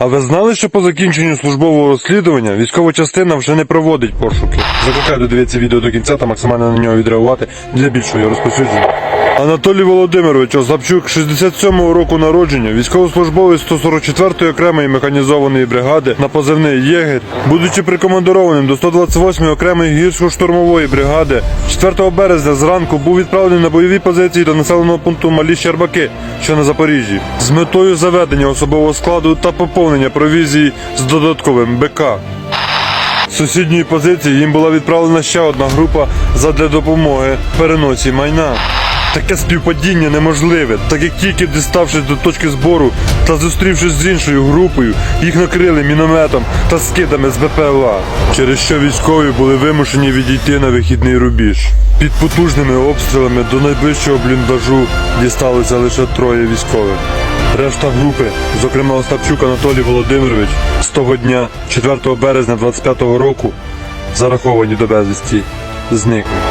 А ви знали, що по закінченню службового розслідування військова частина вже не проводить пошуки? Закликаю додивитися відео до кінця та максимально на нього відреагувати для більшого його розповсюдження. Анатолій Володимирович Остапчук, 67-го року народження, військовослужбовець 144-ї окремої механізованої бригади на позивний Єгер, будучи прикомандированим до 128-ї окремої гірсько-штурмової бригади, 4 березня зранку був відправлений на бойові позиції до населеного пункту Малі Щербаки, що на Запоріжжі, з метою заведення особового складу та поповнення провізії з додатковим БК. З сусідньої позиції їм була відправлена ще одна група задля допомоги переносі майна. Таке співпадіння неможливе, так як тільки діставшись до точки збору та зустрівшись з іншою групою, їх накрили мінометом та скидами з БПЛА, через що військові були вимушені відійти на вихідний рубіж. Під потужними обстрілами до найближчого бліндажу дісталися лише троє військових. Решта групи, зокрема Остапчук Анатолій Володимирович, з того дня, 4 березня 25-го року, зараховані до безвісті, зникли.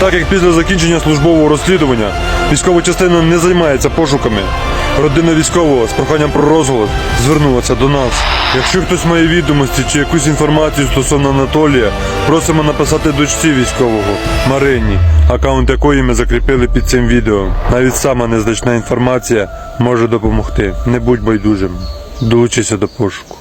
Так як після закінчення службового розслідування військова частина не займається пошуками, родина військового з проханням про розголос звернулася до нас. Якщо хтось має відомості чи якусь інформацію стосовно Анатолія, просимо написати дочці військового Марині, аккаунт якої ми закріпили під цим відео. Навіть сама незначна інформація може допомогти. Не будь байдужим. Долучися до пошуку.